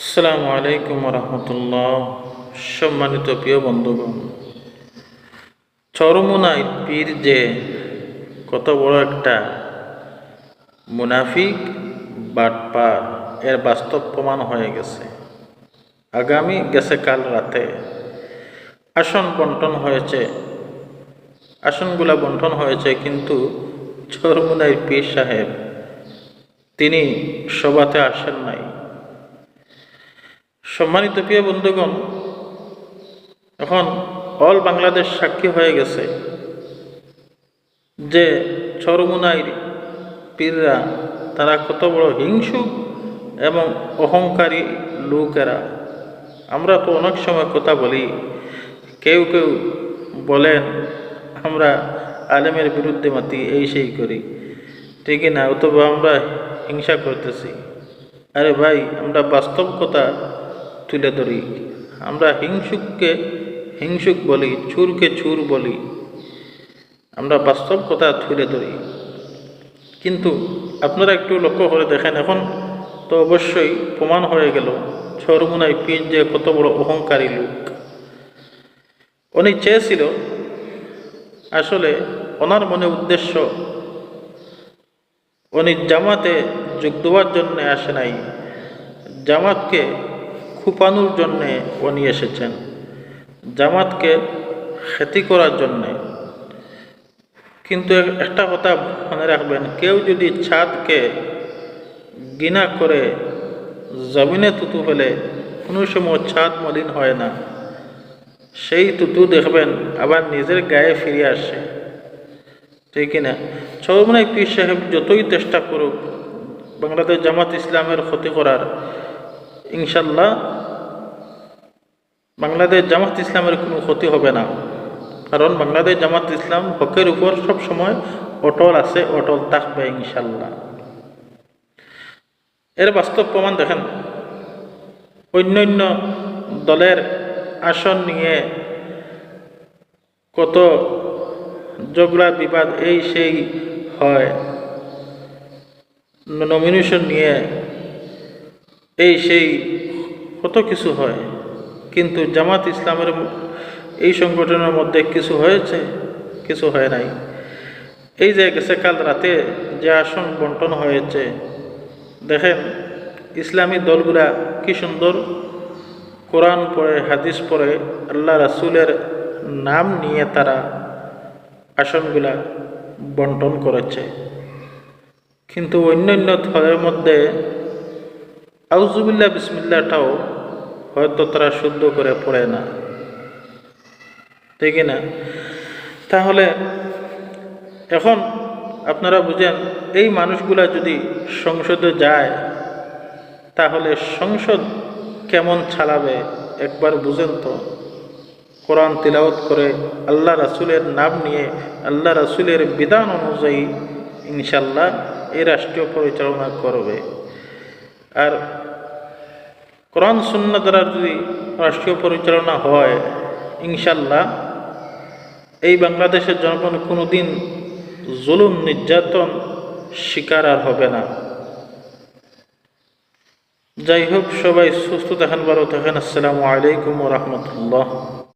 আসসালামু আলাইকুম রহমতুল্লাহ সম্মানিত প্রিয় বন্ধুগণ। চরমুনাই পীর যে কত বড় একটা মুনাফিক, বাটপার, এর বাস্তব প্রমাণ হয়ে গেছে। আগামী গেছে কাল রাতে। আসন বন্টন হয়েছে, আসনগুলা বন্টন হয়েছে, কিন্তু চরমুনাই পীর সাহেব, তিনি সভাতে আসেন নাই। সম্মানিত প্রিয় বন্ধুগণ, এখন অল বাংলাদেশ সাক্ষী হয়ে গেছে যে চরমুনাইর পীররা তারা কত বড় হিংসুক এবং অহংকারী লোকেরা। আমরা তো অনেক সময় কথা বলি, কেউ কেউ বলেন, আমরা আলেমের বিরুদ্ধে মাতি, এই সেই করি। ঠিকই না, অথবা আমরা হিংসা করতেছি। আরে ভাই, আমরা বাস্তব কথা তুলে ধরি। আমরা হিংসুককে হিংসুক বলি, চুরকে চুর বলি। আমরা বাস্তব কথা তুলে ধরি। কিন্তু আপনারা একটু লক্ষ্য করে দেখেন এখন, তো অবশ্যই প্রমাণ হয়ে গেল ছরমুনাই পীর যে কত বড় অহংকারী লোক। উনি চেয়েছিল, আসলে ওনার মনে উদ্দেশ্য, উনি জামাতে যোগ দেওয়ার জন্য আসে নাই। জামাতকে খুপানোর জন্যে উনি এসেছেন। জামাতকে খ্যাতি করার জন্যে। কিন্তু একটা কথা মনে রাখবেন, কেউ যদি ছাদকে গিনা করে জমিনে তুতু ফেলে, কোনো সময় ছাদ মলিন হয় না। সেই তুতু দেখবেন আবার নিজের গায়ে ফিরে আসে। ঠিক কিনা? চৌমনাই পীর সাহেব যতই চেষ্টা করুক, বাংলাদেশ জামাত ইসলামের ক্ষতি করার ইনশাল্লাহ বাংলাদেশ জামাত ইসলামের কোনো ক্ষতি হবে না। কারণ বাংলাদেশ জামাত ইসলাম হকের উপর সব সময় অটল আছে, অটল থাকবে ইনশাল্লাহ এর বাস্তব প্রমাণ দেখেন। অন্যান্য দলের আসন নিয়ে কত ঝগড়া বিবাদ এই সেই হয়। নমিনেশন নিয়ে এই সেই কত কিছু হয়। কিন্তু জামাত ইসলামের এই সংগঠনের মধ্যে কিছু হয়েছে, কিছু হয় নাই। এই যে গেছে কাল রাতে যে আসন বন্টন হয়েছে, দেখেন ইসলামী দলগুলা কি সুন্দর কোরআন পড়ে, হাদিস পড়ে, আল্লাহ রাসুলের নাম নিয়ে তারা আসনগুলা বন্টন করেছে। কিন্তু অন্যান্য দলের মধ্যে আউজুবিল্লা বিসমিল্লাটাও হয়তো তারা শুদ্ধ করে পড়ে না। ঠিক না তাহলে এখন আপনারা বুঝেন, এই মানুষগুলা যদি সংসদে যায়, তাহলে সংসদ কেমন ছাড়াবে একবার বুঝেন তো। কোরআন তিলাওত করে আল্লাহ রাসুলের নাম নিয়ে, আল্লাহ রাসুলের বিধান অনুযায়ী ইনশাল্লাহ এই রাষ্ট্রীয় পরিচালনা করবে। আর কোরআন শূন্য দ্বারা যদি রাষ্ট্রীয় পরিচালনা হয় ইনশাল্লাহ এই বাংলাদেশের জনগণ কোনো দিন জুলুম, নির্যাতন শিকার আর হবে না। যাই হোক, সবাই সুস্থ থাকেন, ভালো থাকেন। আসসালামু আলাইকুম রহমতুল্লাহ।